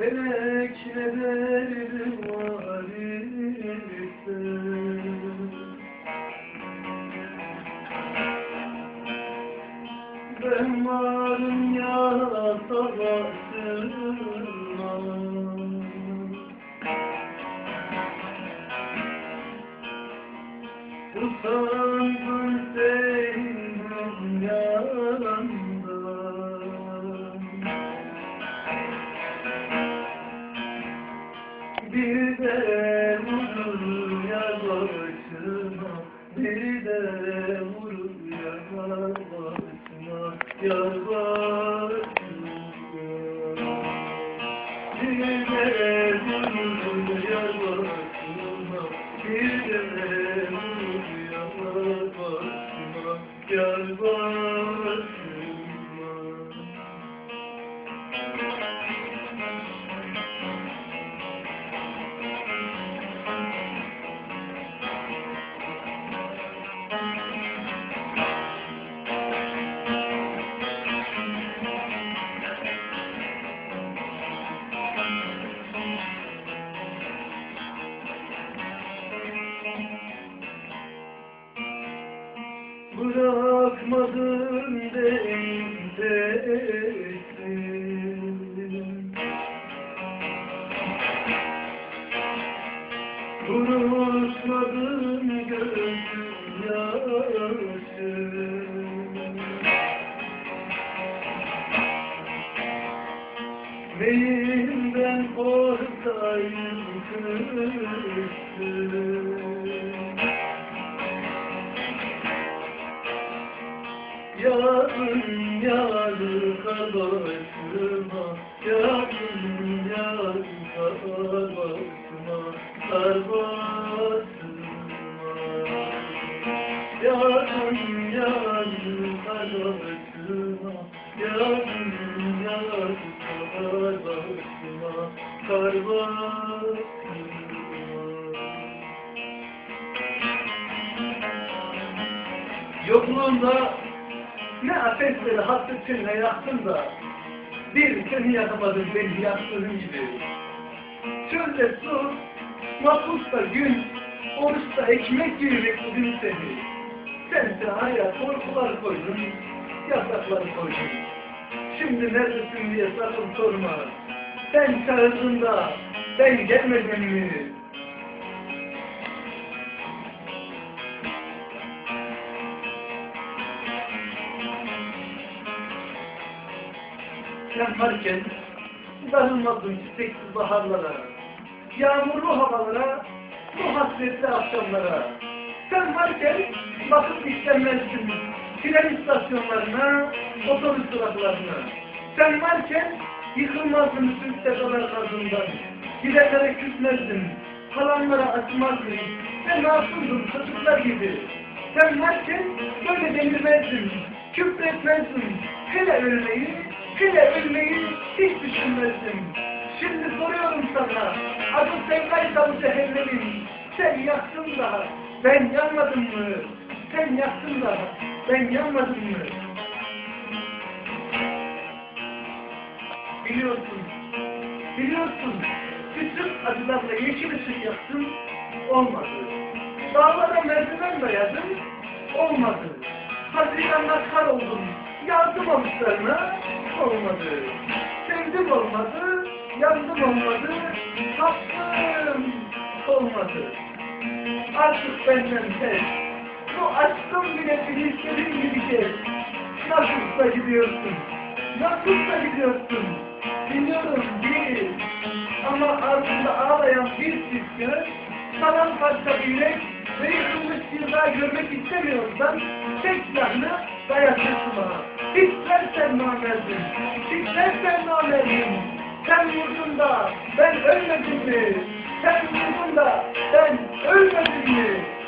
Felek ne derdim var ise Ben varım ya vurur ya başıma Bir de vurur ya başıma Bir de vurur ya Bir de vurur ya başıma Bırakmadın dentesin Kurutmadın gözüm yaşı. Beyimden korkayım kızım Yarın yarın başıma Yarın yarın başıma Kar başıma Yarın yarın başıma Yarın yarın başıma Kar başıma Yokluğunda ne ateşleri içinde yaktın da bir seni yakamadın beni yaktığın gibi. Çölde su, mahpusta gün, oruçta ekmek gibi bekledim seni. Sen de hayat korkular koydun, yasaklar koydun. Şimdi neredesin diye sakın sorma. Sen çağırdığında ben gelmedim mi? Sen varken darılmadın çiçeksiz baharlara, yağmurlu havalara, bu hasretli akşamlara. Sen varken bakıp işlenmezdin tren istasyonlarına, otobüs duraklarına. Sen varken yıkılmazdın Türk tepeler ardından, gidenlere küsmezdin, kalanlara açmazdın. Sen masumdun çocuklar gibi. Sen varken böyle delirmezdin, küfretmezdin. Hele ölmeyi, hele ölmeyi hiç düşünmezdin. Şimdi soruyorum sana, adı sevdaysa bu cehennemin, sen yaktın da, ben yanmadım mı? Sen yaktın da, ben yanmadım mı? Biliyorsun, biliyorsun, küçük acılarla yeşil ışık yaktın, olmadı. Dağlara merdiven dayadım, olmadı. Haziran'da kar oldum, yardım olmuşlarına, olmadı. Sevdim olmadı, yandım olmadı, tattım, olmadı. Artık benden tez, bu aşkım bile bilinçlerin gibi şey. Nasıl da gidiyorsun, nasıl da gidiyorsun, biliyorum değil. Ama ardında ağlayan bir göz, kalan parça yürek ve yıkılmış bir görmek istemiyorsan, tek silahını dayak sırtıma. İstersen namerdin, istersen namerdin. Sen vurdun ben ölmedim mi? Sen vurdun ben ölmedim mi?